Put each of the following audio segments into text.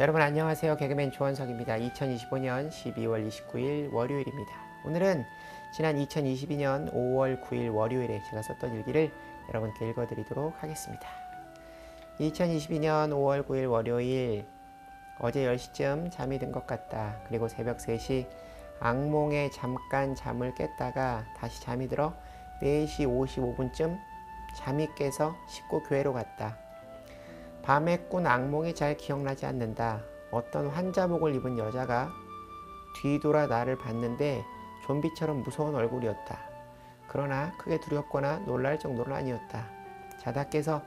여러분 안녕하세요. 개그맨 조원석입니다. 2025년 12월 29일 월요일입니다. 오늘은 지난 2022년 5월 9일 월요일에 제가 썼던 일기를 여러분께 읽어드리도록 하겠습니다. 2022년 5월 9일 월요일 어제 10시쯤 잠이 든 것 같다. 그리고 새벽 3시 악몽에 잠깐 잠을 깼다가 다시 잠이 들어 4시 55분쯤 잠이 깨서 씻고 교회로 갔다. 밤에 꾼 악몽이 잘 기억나지 않는다. 어떤 환자복을 입은 여자가 뒤돌아 나를 봤는데 좀비처럼 무서운 얼굴이었다. 그러나 크게 두렵거나 놀랄 정도는 아니었다. 자다 깨서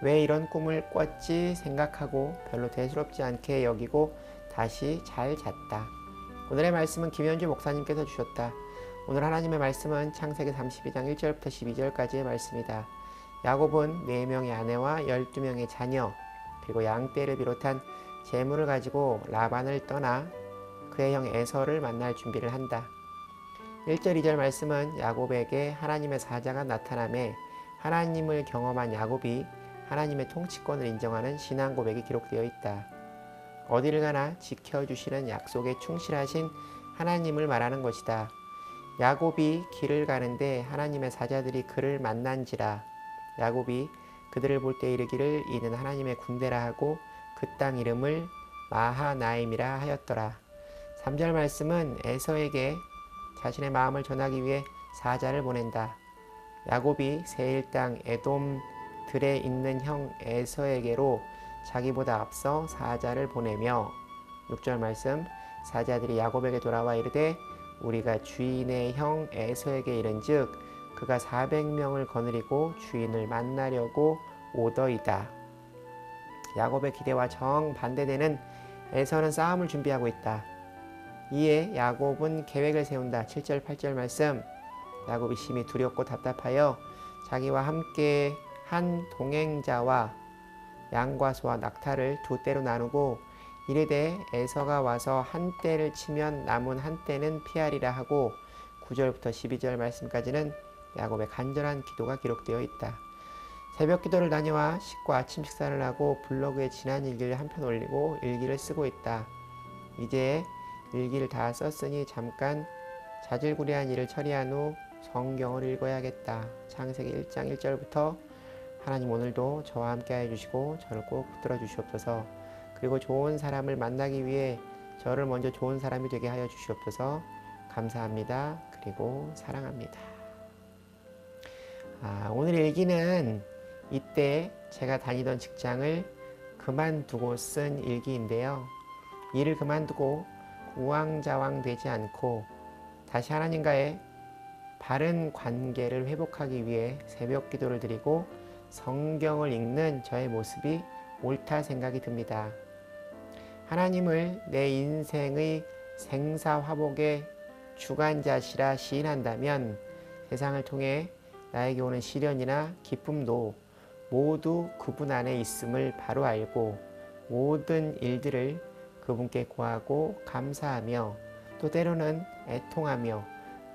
왜 이런 꿈을 꿨지 생각하고 별로 대수롭지 않게 여기고 다시 잘 잤다. 오늘의 말씀은 김현주 목사님께서 주셨다. 오늘 하나님의 말씀은 창세기 32장 1절부터 12절까지의 말씀이다. 야곱은 4명의 아내와 12명의 자녀 그리고 양떼를 비롯한 재물을 가지고 라반을 떠나 그의 형 에서를 만날 준비를 한다. 1절 2절 말씀은 야곱에게 하나님의 사자가 나타남에 하나님을 경험한 야곱이 하나님의 통치권을 인정하는 신앙 고백이 기록되어 있다. 어디를 가나 지켜주시는 약속에 충실하신 하나님을 말하는 것이다. 야곱이 길을 가는데 하나님의 사자들이 그를 만난지라 야곱이 그들을 볼 때 이르기를 이는 하나님의 군대라 하고 그 땅 이름을 마하나임이라 하였더라. 3절 말씀은 에서에게 자신의 마음을 전하기 위해 사자를 보낸다. 야곱이 세일 땅 에돔 들에 있는 형 에서에게로 자기보다 앞서 사자를 보내며 6절 말씀 사자들이 야곱에게 돌아와 이르되 우리가 주인의 형 에서에게 이른즉 그가 400명을 거느리고 주인을 만나려고 오더이다. 야곱의 기대와 정 반대되는 에서는 싸움을 준비하고 있다. 이에 야곱은 계획을 세운다. 7절 8절 말씀 야곱이 심히 두렵고 답답하여 자기와 함께 한 동행자와 양과 소와 낙타를 두 떼로 나누고 이르되 에서가 와서 한 떼를 치면 남은 한 떼는 피하리라 하고 9절부터 12절 말씀까지는 야곱의 간절한 기도가 기록되어 있다. 새벽 기도를 다녀와 씻고 아침 식사를 하고 블로그에 지난 일기를 한 편 올리고 일기를 쓰고 있다. 이제 일기를 다 썼으니 잠깐 자질구레한 일을 처리한 후 성경을 읽어야겠다. 창세기 1장 1절부터 하나님 오늘도 저와 함께 해주시고 저를 꼭 붙들어 주시옵소서. 그리고 좋은 사람을 만나기 위해 저를 먼저 좋은 사람이 되게 하여 주시옵소서. 감사합니다. 그리고 사랑합니다. 아, 오늘 일기는 이때 제가 다니던 직장을 그만두고 쓴 일기인데요. 일을 그만두고 우왕좌왕 되지 않고 다시 하나님과의 바른 관계를 회복하기 위해 새벽 기도를 드리고 성경을 읽는 저의 모습이 옳다 생각이 듭니다. 하나님을 내 인생의 생사화복의 주관자시라 시인한다면 세상을 통해 나에게 오는 시련이나 기쁨도 모두 그분 안에 있음을 바로 알고 모든 일들을 그분께 구하고 감사하며 또 때로는 애통하며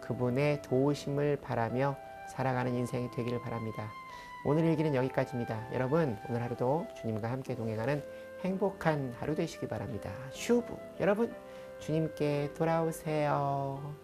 그분의 도우심을 바라며 살아가는 인생이 되기를 바랍니다. 오늘 일기는 여기까지입니다. 여러분 오늘 하루도 주님과 함께 동행하는 행복한 하루 되시기 바랍니다. 슈브 여러분 주님께 돌아오세요.